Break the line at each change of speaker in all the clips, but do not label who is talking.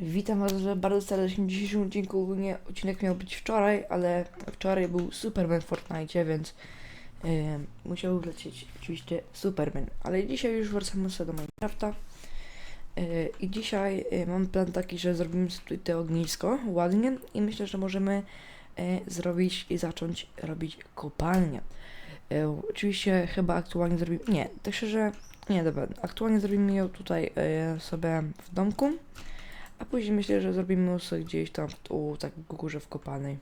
Witam Was bardzo serdecznie w dzisiejszym odcinku. Ogólnie odcinek miał być wczoraj, ale wczoraj był Superman w Fortnite, więc yy, musiał lecieć oczywiście Superman. Ale dzisiaj już wracamy sobie do Minecrafta. Yy, I dzisiaj yy, mam plan taki, że zrobimy sobie tutaj te ognisko ładnie i myślę, że możemy yy, zrobić i zacząć robić kopalnię. Yy, oczywiście chyba aktualnie zrobimy... Nie, tak szczerze... Nie, dobra. Aktualnie zrobimy ją tutaj yy, sobie w domku. A później myślę, że zrobimy sobie gdzieś tam u tak górze wkopanej.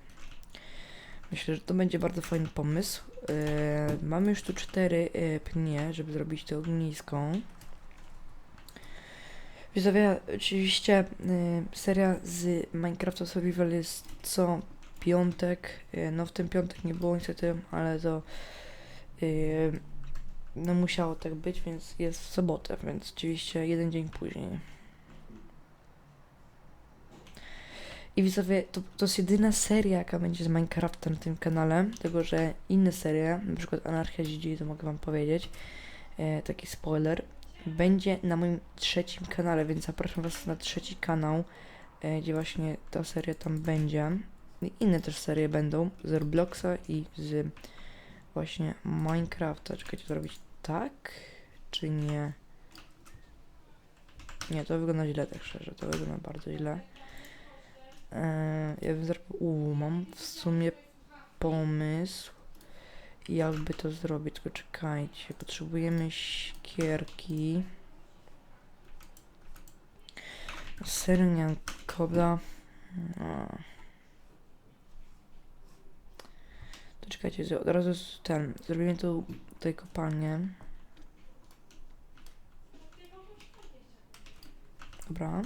Myślę, że to będzie bardzo fajny pomysł. Yy, mamy już tu cztery yy, pnie, żeby zrobić to ognisko. Widzowie, oczywiście yy, seria z Minecrafta Survival jest co piątek. Yy, no w tym piątek nie było niestety, ale to yy, no musiało tak być, więc jest w sobotę, więc oczywiście jeden dzień później. I widzowie, to, to jest jedyna seria, jaka będzie z Minecraftem na tym kanale, tego że inne serie, na przykład Anarchia GG, to mogę wam powiedzieć, e, taki spoiler, będzie na moim trzecim kanale, więc zapraszam was na trzeci kanał, e, gdzie właśnie ta seria tam będzie. I inne też serie będą z Robloxa i z właśnie Minecrafta. Czekajcie, zrobić tak, czy nie? Nie, to wygląda źle, tak szczerze, to wygląda bardzo źle. Eee, ja bym zrobił. Uuu, mam w sumie pomysł. Jakby to zrobić, tylko czekajcie. Potrzebujemy sikierki. Sernia kobla. To czekajcie, od razu ten. Zrobimy tu tutaj kopalnię. Dobra.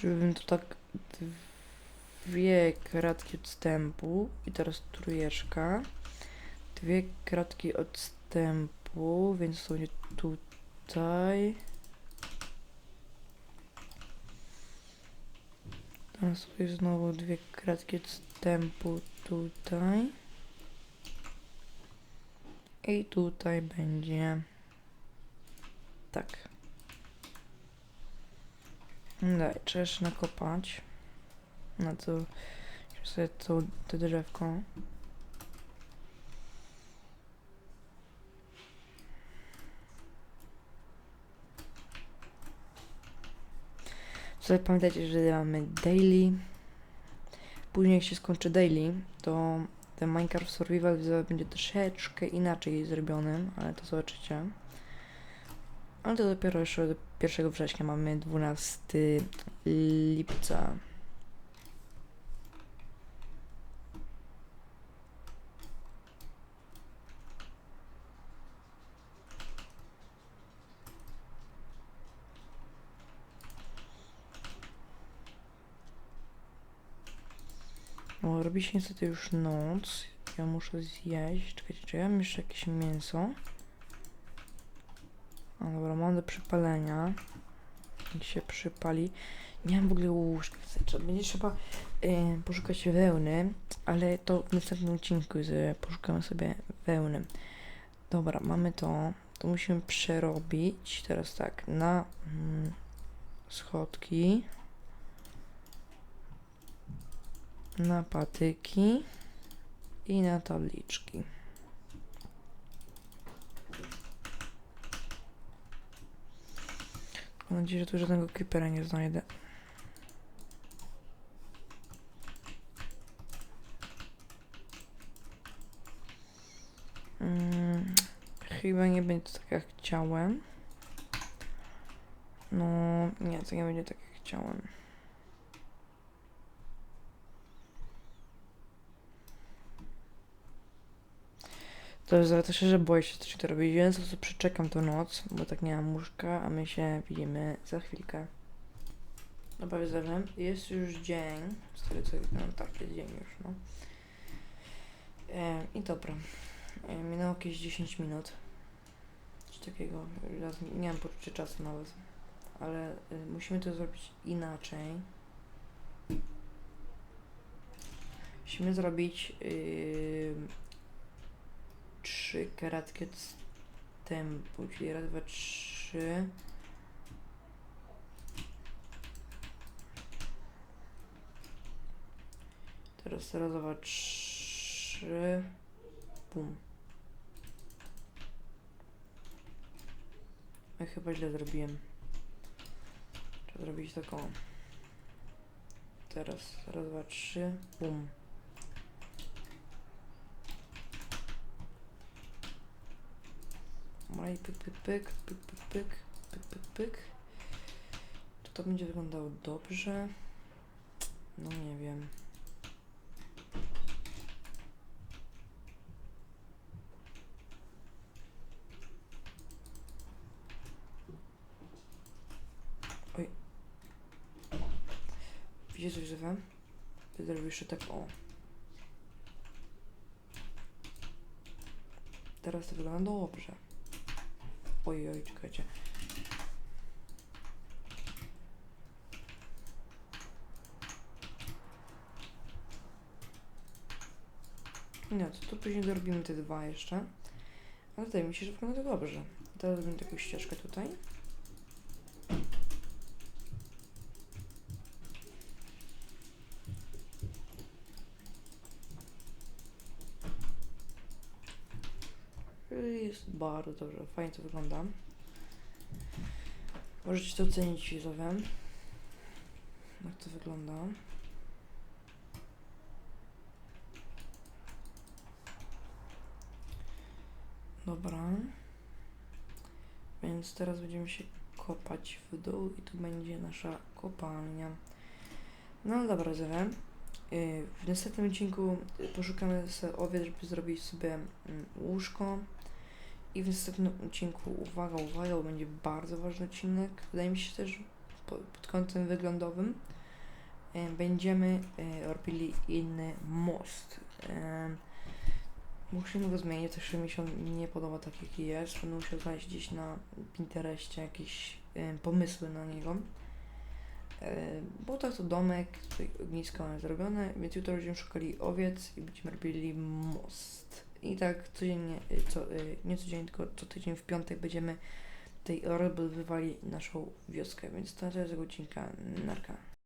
Zrobiłbym to tak dwie kratki odstępu i teraz trójeczka. Dwie kratki odstępu, więc to będzie tutaj. Teraz sobie znowu dwie kratki odstępu tutaj. I tutaj będzie tak. Daj, trzeba jeszcze nakopać. Na to sobie to, to drzewko. Sobie pamiętajcie, że mamy daily. Później jak się skończy daily, to ten Minecraft Survival będzie troszeczkę inaczej zrobiony, ale to zobaczycie. Ale to dopiero jeszcze do 1 września mamy 12 lipca. O, robi się niestety już noc. Ja muszę zjeść. Czekajcie, czy ja mam jeszcze jakieś mięso? A dobra, mam do przypalenia. Jak się przypali. Nie mam w ogóle łóżka. Trzeba- Będzie trzeba y, poszukać wełny, ale to w następnym odcinku z, poszukamy sobie wełny. Dobra, mamy to. To musimy przerobić. Teraz tak, na mm, schodki. Na patyki. I na tabliczki. Mam nadzieję, że tu żadnego creepera nie znajdę. Mm, chyba nie będzie tak jak chciałem. No, nie, to nie będzie tak jak chciałem. To zawiata się, że boję się coś to robić, więc po przeczekam tą noc, bo tak nie mam łóżka, a my się widzimy za chwilkę. No powiem jest już dzień, z tego co no tak, jest dzień już, no. E, I dobra, e, minęło jakieś 10 minut, coś takiego, nie mam poczucia czasu nawet, ale e, musimy to zrobić inaczej. Musimy zrobić... Y, 3 karatki odstępu, czyli raz, dwa, trzy. Teraz raz, dwa, trzy. Bum. Ja chyba źle zrobiłem. Trzeba zrobić taką. Teraz raz, dwa, trzy. Bum. Maj, pyk, pyk, pyk, pyk, pyk, pyk, pyk, pyk, pyk. Czy to będzie wyglądało dobrze? No nie wiem. Oj. Widzicie coś wzywam? Zrobię jeszcze tak o. Teraz to wygląda dobrze. Oj, oj, czekajcie. Nie, to, to później dorobimy te dwa jeszcze. Ale wydaje mi się, że wygląda to dobrze. Teraz zrobimy taką ścieżkę tutaj. Jest bardzo dobrze, fajnie to wygląda. Możecie to ocenić widzowie. Jak to wygląda. Dobra. Więc teraz będziemy się kopać w dół i tu będzie nasza kopalnia. No dobra, widzowie. Yy, W następnym odcinku y, poszukamy sobie owiec, żeby zrobić sobie mm, łóżko. I w następnym odcinku, uwaga, uwaga, będzie bardzo ważny odcinek. Wydaje mi się też po, pod kątem wyglądowym. E, będziemy e, robili inny most. E, musimy go zmienić, też mi się nie podoba tak jaki jest. Będę musiał znaleźć gdzieś na Pinterestie jakieś pomysły na niego. Bo tak to domek, tutaj ognisko mamy zrobione, więc jutro będziemy szukali owiec i będziemy robili most. I tak codziennie, y, co, y, nie codziennie, tylko co tydzień w piątek będziemy tej rozbudowywali naszą wioskę, więc to jest odcinka. Narka.